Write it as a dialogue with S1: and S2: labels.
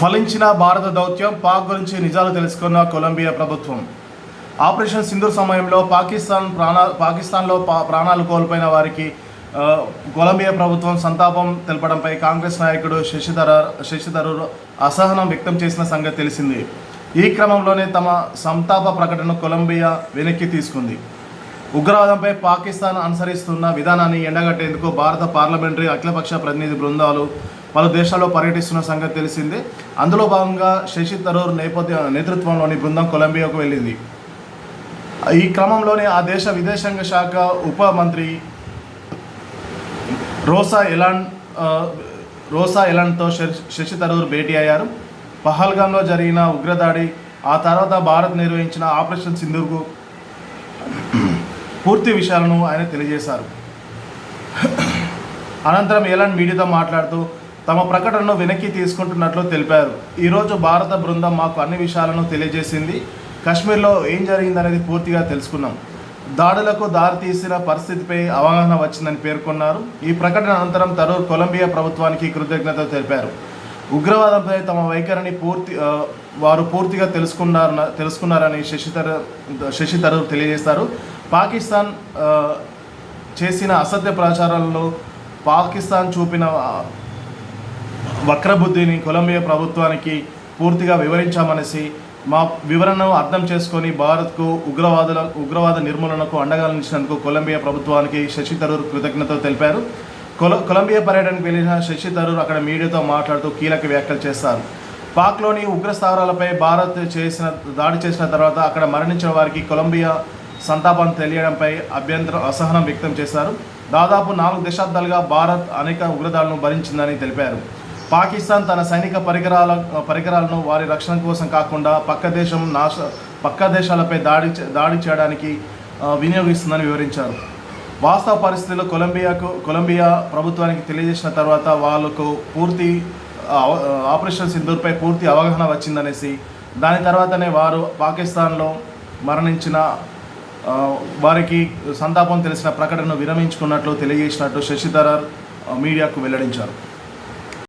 S1: ఫలించిన భారత దౌత్యం పాక్ గురించి నిజాలు తెలుసుకున్న కొలంబియా ప్రభుత్వం. ఆపరేషన్ సింధూర్ సమయంలో పాకిస్తాన్ ప్రాణా పాకిస్తాన్లో పా- ప్రాణాలు కోల్పోయిన వారికి కొలంబియా ప్రభుత్వం సంతాపం తెలపడంపై కాంగ్రెస్ నాయకుడు శశిధర శశిధరూర్ అసహనం వ్యక్తం చేసిన సంగతి తెలిసింది. ఈ క్రమంలోనే తమ సంతాప ప్రకటనను కొలంబియా వెనక్కి తీసుకుంది. ఉగ్రవాదంపై పాకిస్తాన్ అనుసరిస్తున్న విధానాన్ని ఎండగట్టేందుకు భారత పార్లమెంటరీ అఖిలపక్ష ప్రతినిధి బృందాలు పలు దేశాల్లో పర్యటిస్తున్న సంగతి తెలిసిందే. అందులో భాగంగా శశి తరూర్ నేపథ్య నేతృత్వంలోని బృందం కొలంబియాకు వెళ్ళింది. ఈ క్రమంలోనే ఆ దేశ విదేశాంగ శాఖ ఉప మంత్రి రోసా ఎలాన్ రోసా ఎలాన్తో శశి- తరూర్ భేటీ అయ్యారు. పహల్గాంలో జరిగిన ఉగ్రదాడి ఆ తర్వాత భారత్ నిర్వహించిన ఆపరేషన్ సింధుకు పూర్తి విషయాలను ఆయన తెలియజేశారు. అనంతరం ఎలాన్ మీడియాతో మాట్లాడుతూ తమ ప్రకటనను వెనక్కి తీసుకుంటున్నట్లు తెలిపారు. ఈరోజు భారత బృందం మాకు అన్ని విషయాలను తెలియజేసింది. కశ్మీర్లో ఏం జరిగిందనేది పూర్తిగా తెలుసుకున్నాం. దాడులకు దారితీసిన పరిస్థితిపై అవగాహన వచ్చిందని పేర్కొన్నారు. ఈ ప్రకటన అనంతరం తరూర్ కొలంబియా ప్రభుత్వానికి కృతజ్ఞతలు తెలిపారు. ఉగ్రవాదంపై తమ వైఖరిని పూర్తి వారు పూర్తిగా తెలుసుకున్నారు తెలుసుకున్నారని శశి తరూర్ శశి తరూర్ తెలియజేస్తారు పాకిస్తాన్ చేసిన అసత్య ప్రచారాలలో పాకిస్తాన్ చూపిన వక్రబుద్ధిని కొలంబియా ప్రభుత్వానికి పూర్తిగా వివరించామనేసి మా వివరణను అర్థం చేసుకొని భారత్కు ఉగ్రవాదుల ఉగ్రవాద నిర్మూలనకు అండగా నిలిచినందుకు కొలంబియా ప్రభుత్వానికి శశి తరూర్ కృతజ్ఞతలు తెలిపారు. కొల కొలంబియా పర్యటనకు వెళ్ళిన శశి తరూర్ అక్కడ మీడియాతో మాట్లాడుతూ కీలక వ్యాఖ్యలు చేస్తారు. పాక్లోని ఉగ్రస్థావరాలపై భారత్ చేసిన దాడి చేసిన తర్వాత అక్కడ మరణించిన వారికి కొలంబియా సంతాపం తెలియడంపై అభ్యంతరం అసహనం వ్యక్తం చేశారు. దాదాపు నాలుగు దశాబ్దాలుగా భారత్ అనేక ఉగ్రదాడులను భరించిందని తెలిపారు. పాకిస్తాన్ తన సైనిక పరికరాల పరికరాలను వారి రక్షణ కోసం కాకుండా పక్క దేశం నాశ పక్క దేశాలపై దాడి దాడి చేయడానికి వినియోగిస్తుందని వివరించారు. వాస్తవ పరిస్థితుల్లో కొలంబియాకు కొలంబియా ప్రభుత్వానికి తెలియజేసిన తర్వాత వాళ్ళకు పూర్తి ఆపరేషన్ సింధూర్పై పూర్తి అవగాహన వచ్చిందనేసి దాని తర్వాతనే వారు పాకిస్తాన్లో మరణించిన వారికి సంతాపం తెలిసిన ప్రకటనను విరమించుకున్నట్లు తెలియజేసినట్టు శశిధరర్ మీడియాకు వెల్లడించారు.